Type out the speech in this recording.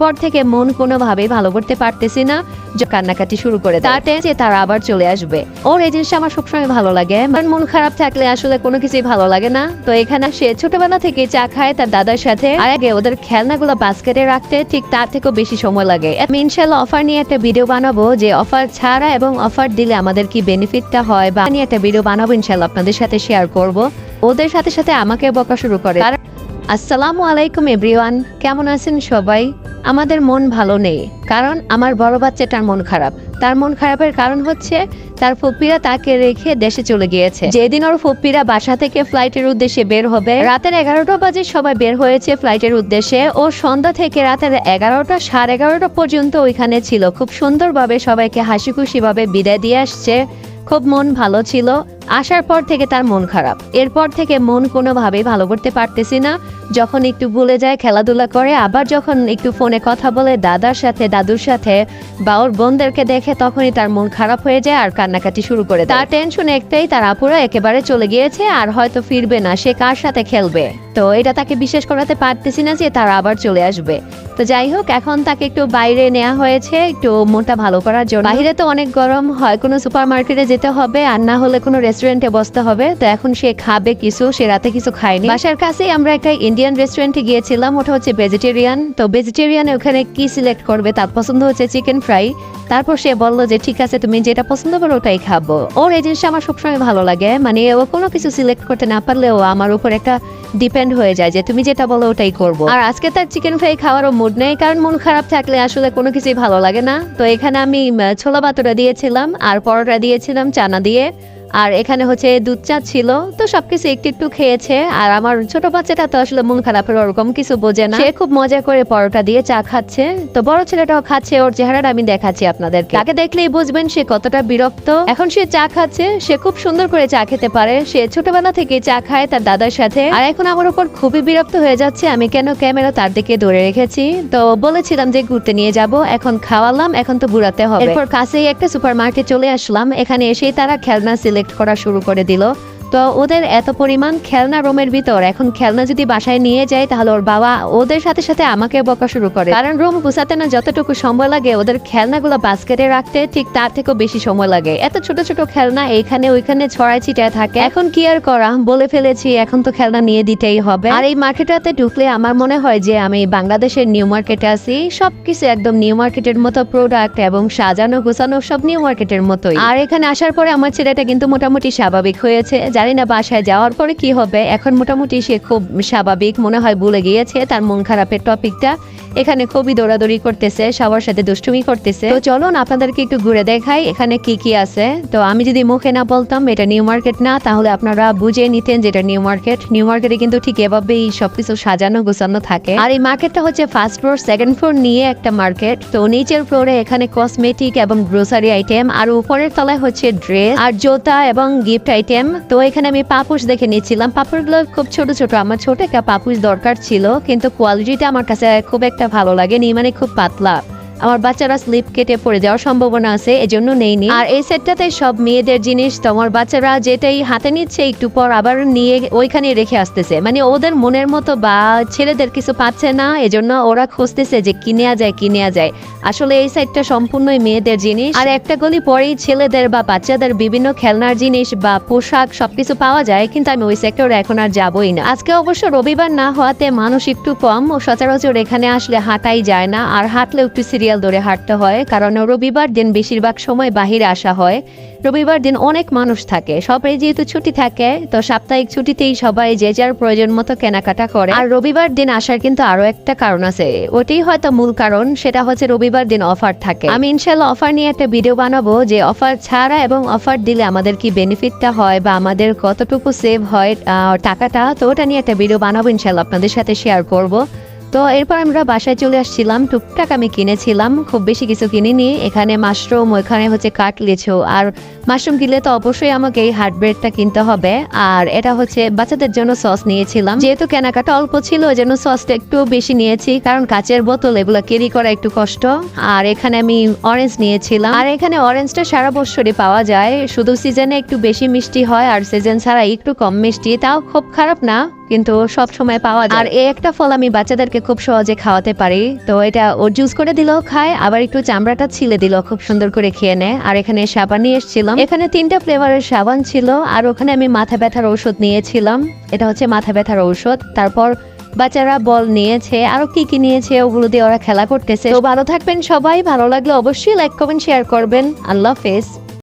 পর থেকে মন কোনোভাবেই ভালো করতে পারতেছি না। কান্নাকাটি শুরু করে। তাতে যে তারা আবার চলে আসবে। ওর এই জিনিসটা আমার সবসময় ভালো লাগে। মন খারাপ থাকলে আসলে কোনো কিছুই ভালো লাগে না। তো এখানে সে ছোটবেলা থেকে চা খায় তার দাদার সাথে। আর আগে ওদের খেলনাগুলো বাস্কেটে রাখতে ঠিক তার থেকেও বেশি সময় লাগে। আমি ইনশাল্লাহ অফার নিয়ে একটা ভিডিও বানাবো যে অফার ছাড়া এবং অফার দিলে আমাদের কি বেনিফিটটা হয় বা নিয়ে একটা ভিডিও বানাবো ইনশাল্লাহ আপনাদের সাথে শেয়ার করব। ওদের সাথে সাথে আমাকে বকা শুরু করে। আসসালামু আলাইকুম, এভরিওয়ান। কেমন আছেন সবাই? আমাদের মন ভালো নেই, কারণ আমার বড় বাচ্চাটার মন খারাপ। তার মন খারাপের কারণ হচ্ছে, তার ফুপ্পিরা তাকে রেখে দেশে চলে গিয়েছে। যেদিন ওর ফুপ্পিরা বাসা থেকে ফ্লাইটের উদ্দেশ্যে বের হবে, রাতের এগারোটা বাজে সবাই বের হয়েছে ফ্লাইটের উদ্দেশ্যে ও সন্ধ্যা থেকে রাতের এগারোটা সাড়ে এগারোটা পর্যন্ত ওইখানে ছিল। খুব সুন্দরভাবে সবাইকে হাসি খুশি ভাবে বিদায় দিয়ে আসছে। খুব মন ভালো ছিল। আসার পর থেকে তার মন খারাপ। এরপর থেকে মন কোনোভাবেই ভালো করতে পারতেছি না। যখন একটু ভুলে যায়, খেলাধুলা করে, আবার যখন একটু ফোনে কথা বলে, দাদার সাথে, দাদুর সাথে বা ওর বোনদেরকে দেখে তখনই তার মন খারাপ হয়ে যায় আর কান্নাকাটি শুরু করে তার টেনশন একটাই, তার আপুরা একেবারে চলে গিয়েছে আর হয়তো ফিরবে না, সে কার সাথে খেলবে? তো এটা তাকে বিশ্বাস করাতে পারতেছি না যে তারা আবার চলে আসবে। তো যাই হোক, এখন তাকে একটু বাইরে নেওয়া হয়েছে, একটু মনটা ভালো করার জন্য। বাইরে তো অনেক গরম, হয় কোনো সুপার মার্কেটে যেতে হবে, আর না হলে কোনো রেস্টুরেন্টে বসতে হবে। তো এখন সে খাবে কিছু, সে রাতে কিছু খায়নি। বাসার কাছেই আমরা একটা ইন্ডিয়ান রেস্টুরেন্টে গিয়েছিলাম, ওটা হচ্ছে ভেজিটেরিয়ান তো ভেজিটেরিয়ানে ওখানে কি সিলেক্ট করবে তার পছন্দ হচ্ছে চিকেন ফ্রাই তারপর সে বলল যে, ঠিক আছে, তুমি যেটা পছন্দ করো ওটাই খাব। ওর এই জিনিসটা আমার সবসময় ভালো লাগে। মানে ও কোনো কিছু সিলেক্ট করতে না পারলেও আমার উপর একটা ডিপেন্ড হয়ে যায় যে, তুমি যেটা বলো ওটাই করব। আর আজকে তার চিকেন ফ্রাই খাওয়ারও মুড নেই, কারণ মন খারাপ থাকলে আসলে কোনো কিছুই ভালো লাগে না। তো এখানে আমি ছোলা বাতুরা দিয়েছিলাম, আর পরোটা দিয়েছিলাম, চানা দিয়ে। আর এখানে হচ্ছে দুধ চা ছিল, তো সবকিছু একটু একটু খেয়েছে। আর আমার ছোট বাচ্চাটা তো আসলে মন খারাপের ওরকম কিছু বোঝে না। সে খুব মজা করে পরোটা দিয়ে চা খাচ্ছে। তো বড় ছেলেটাও খাচ্ছে, ওর চেহারাটা আমি দেখাচ্ছি আপনাদেরকে। তাকে দেখলেই বুঝবেন সে কতটা বিরক্ত। এখন সে চা খাচ্ছে, সে খুব সুন্দর করে চা খেতে পারে। সে ছোটবেলা থেকে চা খায় তার দাদার সাথে। আর এখন আমার উপর খুবই বিরক্ত হয়ে যাচ্ছে, আমি কেন ক্যামেরা তার দিকে ধরে রেখেছি। তো বলেছিলাম যে ঘুরতে নিয়ে যাব, এখন খাওয়ালাম, এখন তো বুড়াতে হবে। এরপর কাছেই একটা সুপার মার্কেট চলে আসলাম, এখানে এসেই তারা খেলনা সিলেক্ট করা শুরু করে দিল। তো ওদের এত পরিমাণ খেলনা রুমের ভিতর। এখন খেলনা যদি বাসায় নিয়ে যায়, তাহলে ওর বাবা ওদের সাথে সাথে আমাকে বকা শুরু করে। কারণ রুম গুছাতে না যতটুকু সময় লাগে, ওদের খেলনাগুলো বাস্কেটে রাখতে ঠিক তার থেকেও বেশি সময় লাগে। এত ছোট ছোট খেলনা এইখানে, ওইখানে ছড়াই ছিটায় থাকে। এখন কি আর করা? বলে ফেলেছি, এখন তো খেলনা নিয়ে দিতেই হবে। আর এই মার্কেটটাতে ঢুকলে আমার মনে হয় যে, আমি বাংলাদেশের নিউ মার্কেটে আছি। সবকিছু একদম নিউ মার্কেটের মতো প্রোডাক্ট এবং সাজানো, গোছানো সব নিউ মার্কেটের মতোই। আর এখানে আসার পরে আমার ছেলেটা কিন্তু মোটামুটি স্বাভাবিক হয়েছে। জানি না বাসায় যাওয়ার পরে কি হবে। এখন মোটামুটি সে খুব স্বাভাবিক, মনে হয় ভুলে গিয়েছে তার মন খারাপের টপিকটা। এখানে খুবই দৌড়াদৌড়ি করতেছে, সবার সাথে দুষ্টুমি করতেছে। তো চলুন আপনাদেরকে একটু ঘুরে দেখাই এখানে কি কি আছে। তো আমি যদি মুখে না বলতাম এটা নিউ মার্কেট না, তাহলে আপনারা বুঝে নিতেন যেটা নিউ মার্কেট। নিউ মার্কেটে কিন্তু ঠিক এভাবেই সবকিছু সাজানো গোছানো থাকে। আর এই মার্কেটটা হচ্ছে ফার্স্ট ফ্লোর, সেকেন্ড ফ্লোর নিয়ে একটা মার্কেট। তো নিচের ফ্লোরে এখানে কসমেটিক এবং গ্রোসারি আইটেম, আর উপরের তলায় হচ্ছে ড্রেস আর জোতা এবং গিফট আইটেম। তো এখানে আমি পাপুস দেখে নিচ্ছিলাম। পাপুরগুলো খুব ছোট ছোট। আমার ছোট একটা পাপুস দরকার ছিল, কিন্তু কোয়ালিটিটা আমার কাছে খুব একটা ভালো লাগেনি মানে খুব পাতলা। আমার বাচ্চারা স্লিপ কেটে পড়ে যাওয়ার সম্ভাবনা আছে, এজন্য নেইনি। আর এই সেটটাতে সব মেয়েদের জিনিস তোমার বাচ্চারা যেটাই হাতে নিচ্ছে, একটু পর আবার নিয়ে ওইখানে রেখে আসতেছে। মানে ওদের মনের মতো বা ছেলেদের কিছু পাচ্ছে না, এজন্য ওরা খুঁজতেছে যে কি নেওয়া যায়, কি নেওয়া যায়। আসলে এই সাইডটা সম্পূর্ণই মেয়েদের জিনিস। আর একটা গলি পরেই ছেলেদের বা বাচ্চাদের বিভিন্ন খেলনার জিনিস বা পোশাক সবকিছু পাওয়া যায়, কিন্তু আমি ওই সেক্টরে এখন আর যাবই না। আজকে অবশ্য রবিবার না হওয়াতে মানুষ একটু কম, সচরাচর এখানে আসলে হাঁটাই যায় না, আর হাঁটলেও একটু সিরিয়াল ধরে হাঁটতে হয়, কারণ রবিবার দিন বেশিরভাগ সময় বাহিরে আসা হয়। রবিবার দিন অনেক মানুষ থাকে, সবাই যেহেতু ছুটি থাকে, তো সাপ্তাহিক ছুটিতেই সবাই যে যার প্রয়োজন মতো কেনাকাটা করে। আর রবিবার দিন আসার কিন্তু আরও একটা কারণ আছে, ওটাই হয়তো মূল কারণ, সেটা হচ্ছে রবিবার দিন অফার থাকে। আমি ইনশাল্লাহ অফার নিয়ে একটা ভিডিও বানাবো যে অফার ছাড়া এবং অফার দিলে আমাদের কি বেনিফিটটা হয় বা আমাদের কতটুকু সেভ হয় টাকাটা, তো ওটা নিয়ে একটা ভিডিও বানাবো ইনশাল্লাহ আপনাদের সাথে শেয়ার করব। তো এরপর আমরা বাসায় চলে আসছিলাম, টুকটাক আমি কিনেছিলাম, খুব বেশি কিছু কিনিনি। এখানে মাশরুম ওখানে হচ্ছে কাটলেছো আর মাশরুম কিনলে তো অবশ্যই আমাকে এই হার্ট ব্রেডটা কিনতে হবে। আর এটা হচ্ছে বাচ্চাদের জন্য সস নিয়েছিলাম। যেহেতু কেনাকাটা অল্প ছিল ওই জন্য সসটা একটু বেশি নিয়েছি। কারণ কাচের বোতল, এগুলো ক্যারি করা একটু কষ্ট। আর এখানে আমি অরেঞ্জ নিয়েছিলাম। আর এখানে অরেঞ্জটা সারা বছরই পাওয়া যায়। শুধু সিজনে একটু বেশি মিষ্টি হয়, আর সিজন ছাড়া একটু কম মিষ্টি। তাও খুব খারাপ না। কিন্তু সব সময় পাওয়া যায়। আর এই একটা ফল আমি বাচ্চাদেরকে খুব সহজে খাওয়াতে পারি। তো এটা ও জুস করে দিলেও খায়, আবার একটু চামড়াটা ছিলে দিল, খুব সুন্দর করে খেয়ে নেয়। আর এখানে সাবান নিয়ে এসেছিলাম। এখানে তিনটা ফ্লেভারের সাবান ছিল, আর ওখানে আমি মাথা ব্যথার ঔষধ নিয়েছিলাম। এটা হচ্ছে মাথা ব্যথার ঔষধ। তারপর বাচ্চারা বল নিয়েছে, আরও কি কি নিয়েছে, ওগুলো দিয়ে ওরা খেলা করতেছে। তো ভালো থাকবেন সবাই, ভালো লাগলে অবশ্যই লাইক কমেন্ট শেয়ার করবেন। আল্লাহ হাফেজ।